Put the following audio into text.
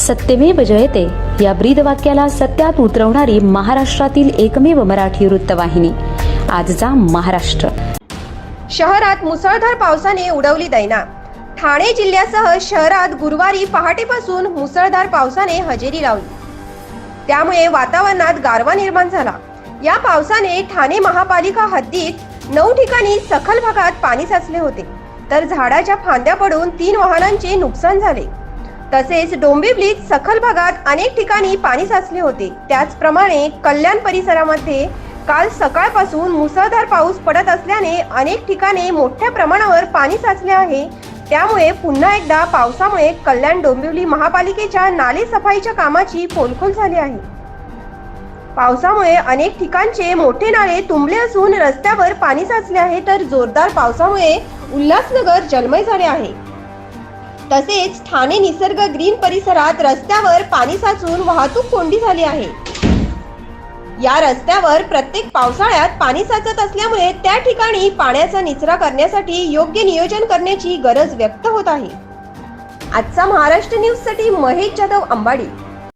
सत्यमेव जयते. या ब्रीद वाक्याला सत्यात उतरवणारी महाराष्ट्रातील एकमेव मराठी वृत्तवाहिनी. आजचा महाराष्ट्र. शहरात मुसळधार पावसाने उडवली दैना. ठाणे जिल्ह्यासह शहरात गुरुवारी पहाटेपासून मुसळधार पावसाने हजेरी लावली. त्यामुळे वातावरणात गारवा निर्माण झाला. या पावसाने ठाणे महापालिका हद्दीत नऊ ठिकाणी सखल भागात पाणी साचले होते. तर झाडाच्या फांद्या पडून तीन वाहनांचे नुकसान झाले. तसेच डोंबिवलीत सखल भागात अनेक ठिकाणी पाणी साचले होते. त्याचप्रमाणे कल्याण परिसरामध्ये काल सकाळपासून मुसळधार पाऊस पडत असल्याने अनेक ठिकाणी मोठ्या प्रमाणावर पाणी साचले आहे. त्यामुळे पुन्हा एकदा पावसामुळे कल्याण डोंबिवली महापालिकेच्या नाले सफाईच्या कामाची पोलखोल झाली आहे. पावसामुळे अनेक ठिकाणचे मोठे नाले तुंबले असून रस्त्यावर पाणी साचले आहे तर जोरदार पावसामुळे उल्हासनगर जलमय झाले आहे. तसेच ठाणे निसर्ग ग्रीन परिसरात रस्त्यावर पाणी साचून वाहतूक कोंडी झाली आहे. या रस्त्यावर प्रत्येक पावसाळ्यात पाणी साचत असल्यामुळे त्या ठिकाणी पाण्याचा निचरा करण्यासाठी योग्य नियोजन करण्याची गरज व्यक्त होत आहे. आजचा महाराष्ट्र न्यूजसाठी महेश जाधव अंबाडी.